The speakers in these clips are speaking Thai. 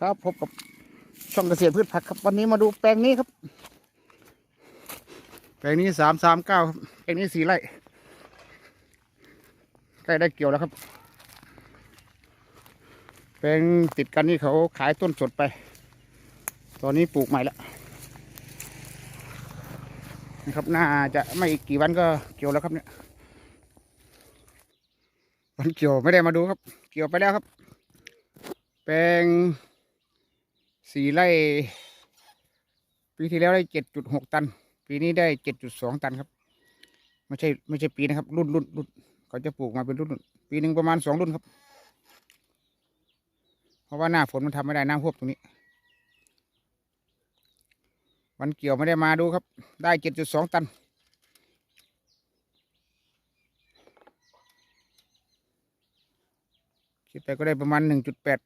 ครับพบกับช่องเกษตรพืชผักครับ วันนี้มาดูแปลงนี้ครับ แปลงนี้สามสามเก้าครับแปลงนี้สี่ไร่ใกล้ได้เกี่ยวแล้วครับ แปลงติดกันนี่เขาขายต้นสดไป ตอนนี้ปลูกใหม่แล้วนะครับน่าจะไม่อีกกี่วันก็เกี่ยวแล้วครับเนี่ยวันเกี่ยวไม่ได้มาดูครับ เกี่ยวไปแล้วครับ แปลง สี่ไร่ ปีที่แล้วได้เจ็ดจุดหกตัน ปีนี้ได้เจ็ดจุดสองตันครับ ไม่ใช่ไม่ใช่ปีนะครับ รุ่นรุ่นรุ่นเขาจะปลูกมาเป็นรุ่นรุ่นปีหนึ่งประมาณสองรุ่นครับ เพราะว่าหน้าฝนมันทำไม่ได้น้ำท่วมตรงนี้ วันเกี่ยวไม่ได้มาดูครับ ได้เจ็ดจุดสองตันคิดไปก็ได้ประมาณหนึ่งจุดแปด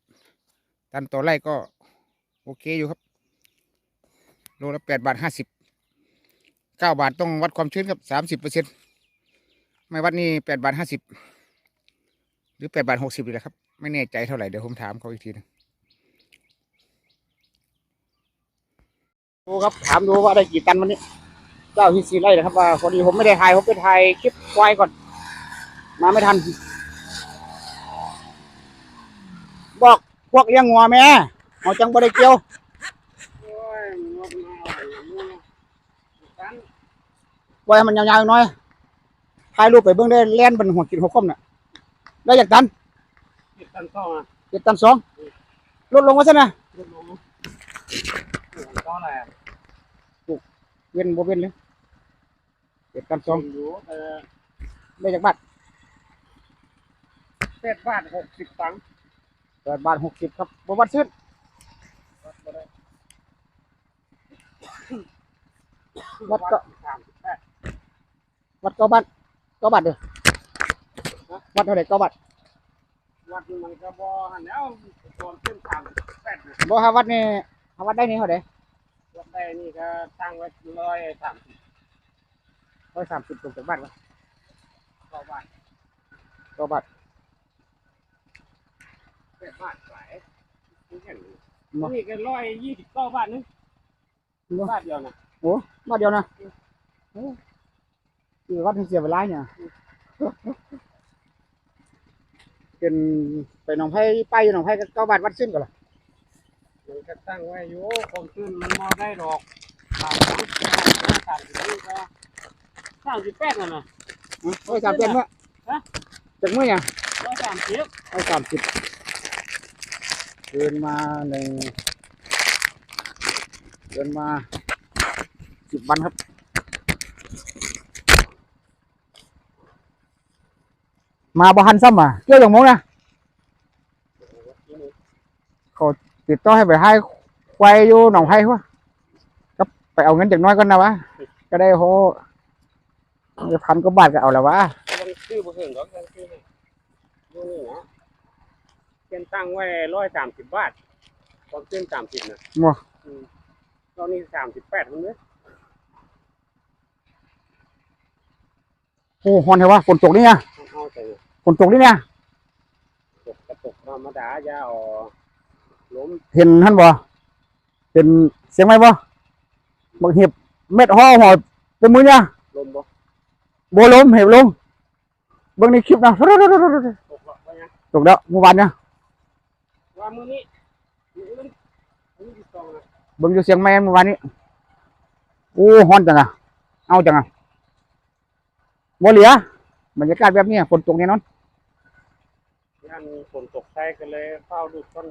ตันต่อไร่ก็ โอเคอยู่ครับโลละแปดบาทห้าสิบเก้าบาทต้องวัดความชื้นครับสามสิบเปอร์เซ็นต์ไม่วัดนี่แปดบาทห้าสิบหรือแปดบาทหกสิบเลยครับ ไม่แน่ใจเท่าไหร่เดี๋ยวผมถามเขาอีกทีนึงดูครับถามดูว่าได้กี่ตันวันนี้เจ้าที่สี่ไร่นะครับว่าพอดีผมไม่ได้ถ่ายผมไปถ่ายคลิปควายก่อน มาไม่ทัน บอกพวกเลี้ยงงัวแม่ เอาจังบ่ได้เกี่ยวไว้ให้มันยาวๆหน่อยถ่ายรูปไปเบิ่งได้แล่นบนหัวกินหัวคมน่ะได้จากตันติดตันเข้ามาเจ็ดตันสองลดลงว่าซะนะลดลงก็อะไรอะเว้นบ่เว้นเลยเจ็ดตันสองอยู่แต่ได้จากบาทแปดบาทหกสิบตังค์แปดบาทหกสิบครับบ่วัดซื้อ วัดก็สามสิบแปดวัดเก้าบาทเก้าบาทเด้อวัดเท่าไหร่เก้าบาทวัดมันก็บอหันแล้วตอนขึ้นสามสิบแปดนะบ่ฮาวัดนี่ฮาวัดได้นี่เท่าไหร่วัดได้นี่ก็ตั้งไว้ร้อยสามสิบร้อยสามสิบตกจากบาทวะเก้าบาทเก้าบาทแปดบาทไหลนี่แค่นี้นี่ก็ร้อยยี่สิบเก้าบาทนึงบาทเดียวนะ โอ้บาทเดียวนะโอ้คือวัดให้เสียเวลาเนี่ยเป็นไปหนองไผ่ไปอยู่หนองไผ่ก็เก้าบาทวัดขึ้นก่อ สิบบ้าน่ะนะร้อยสามสิบเมื่อฮะจากเมื่อเนี่ยร้อยสามสิบร้อยสามสิบเดินมาหนึ่งมาสิบวันครับ มาบ่ทันซ้ำอะเกี่ยวอย่างมงนะเขาติดต่อให้ไปให้ควายอยู่หนองไผ่วะก็ไปเอาเงินจากน้อยก่อนนะวะก็ได้โหจะพันกว่าบาทก็เอาแล้ววะมันชื่อบ่ถึงหรอกมันชื่อนี่นี่นะเป็นตั้งไว้ร้อยสามสิบบาทความเส้นสามสิบนะมัวอืมตอนนี้สามสิบแปดมันเนี่ย โอ้ฮอนเหรอวะฝนตกนี่ไงเอาเอาแต่ฝนตกนี่เนี่ยตกกระตกธรรมดายาออล้มเห็นท่านบ่เห็นเสียงไหมบ่บางเห็บเม็ดห่อหอดเป็นมือเนี่ยลมบ่โบล้มเห็บลงเบิ่งในคลิปนะตกหรอกว่าไงตกแล้วเมื่อวานเนี่ยว่ามือนี้มืออื่นมือที่สองนะเบิ่งอยู่เสียงแม่เมื่อวานนี้โอ้ฮอนจังอะเอาจังอะ บ่เหลือบรรยากาศแบบนี้ฝนตกแน่นอน ยันฝนตกใส่กันเลยเฝ้าดูต้น